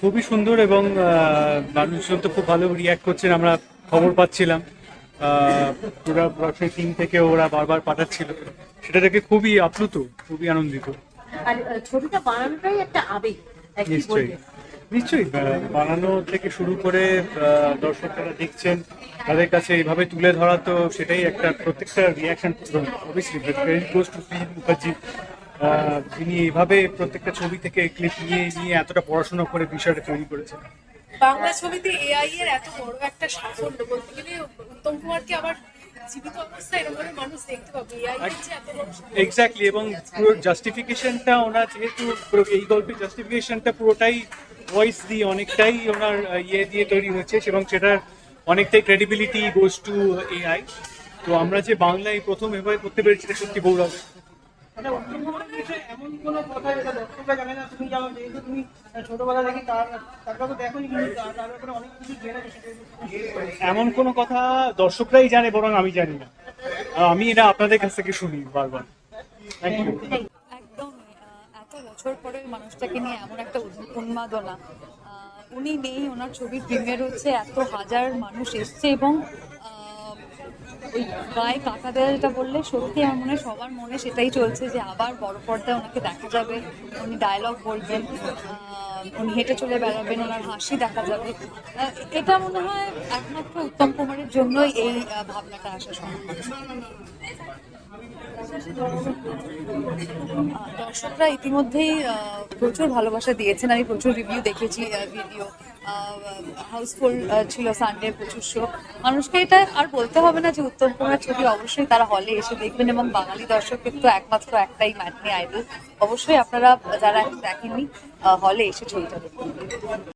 খুবই সুন্দর এবং মানুষজন তো খুব ভালো রিয়াক্ট করছেন আমরা খবর পাচ্ছিলাম। পুরা প্রোডাকশন টিম থেকে ওরা বারবার পাঠাচ্ছিল। সেটা দেখে খুবই আপ্লুত খুবই আনন্দিত। আর ছবিটা বানানোটাই একটা আবেগ নিশ্চয়ই। নিশ্চয়ই বানানো থেকে শুরু করে দর্শকরা দেখছেন তাদের কাছে এইভাবে তুলে ধরা তো সেটাই একটা প্রত্যেকটা reaction obviously to film Mukherjee যিনি এইভাবে প্রত্যেকটা ছবি থেকে ক্লিপ নিয়ে নিয়ে এতটা পড়াশোনা করে বিষয়টা তৈরি করেছেন। বাংলা ছবিতে এআই এর এত বড় একটা সাফল্য বলতে গেলে উত্তম কুমারকে আবার জীবিত অবস্থায় এরকম মানুষ দেখতে পাবে। এআই এর যে এত বড় এক্স্যাক্টলি এবং পুরো জাস্টিফিকেশনটা ওনার যেহেতু পুরো এই গল্পের জাস্টিফিকেশনটা পুরোটাই ভয়েস দিয়ে অনেকটাই ওনার ইয়ে দিয়ে তৈরি হয়েছে এবং সেটার অনেকটাই ক্রেডিবিলিটি গোজ টু এআই তো আমরা যে বাংলায় প্রথম এভাবে করতে পেরেছি সত্যি গৌরব। মানে বিষয়ে এমন কোনো কথা যেটা দর্শকরা জানে না তুমি জানো যেহেতু তুমি ছোটবেলা থেকে তার তারপর তো দেখোনি কিন্তু তার তার ব্যাপারে অনেক কিছু জেনে এমন কোনো কথা দর্শকরাই জানে বরং আমি জানি না। আমি এটা আপনাদের কাছ থেকে শুনি বারবার। থ্যাংক ইউ একদম এত বছর পরে মানুষটাকে নিয়ে এমন একটা উন্মাদনা। আহ, উনি নেই ওনার ছবি প্রিমিয়ার হচ্ছে এত হাজার মানুষ এসছে এবং ওই গায়ে কাকা দেওয়া যেটা বললে সত্যি আমার মনে সবার মনে সেটাই চলছে যে আবার বড় পর্দায় ওনাকে দেখা যাবে, উনি ডায়লগ বলবেন উনি হেঁটে চলে বেড়াবেন, ওনার হাসি দেখা যাবে। এটা মনে হয় একমাত্র উত্তম কুমারের জন্যই এই ভাবনাটা আসা সম্ভব। দর্শকরা ইতিমধ্যেই প্রচুর ভালোবাসা দিয়েছেন। আমি প্রচুর রিভিউ দেখেছি ভিডিও হাউসফুল ছিল সানডে প্রচুর শো মানুষকে এটা আর বলতে হবে না যে উত্তম কুমার ছবি অবশ্যই তারা হলে এসে দেখবেন এবং বাঙালি দর্শকের তো একমাত্র একটাই ম্যাটনি আইডল অবশ্যই আপনারা যারা দেখেননি হলে এসে ছবিটা দেখবেন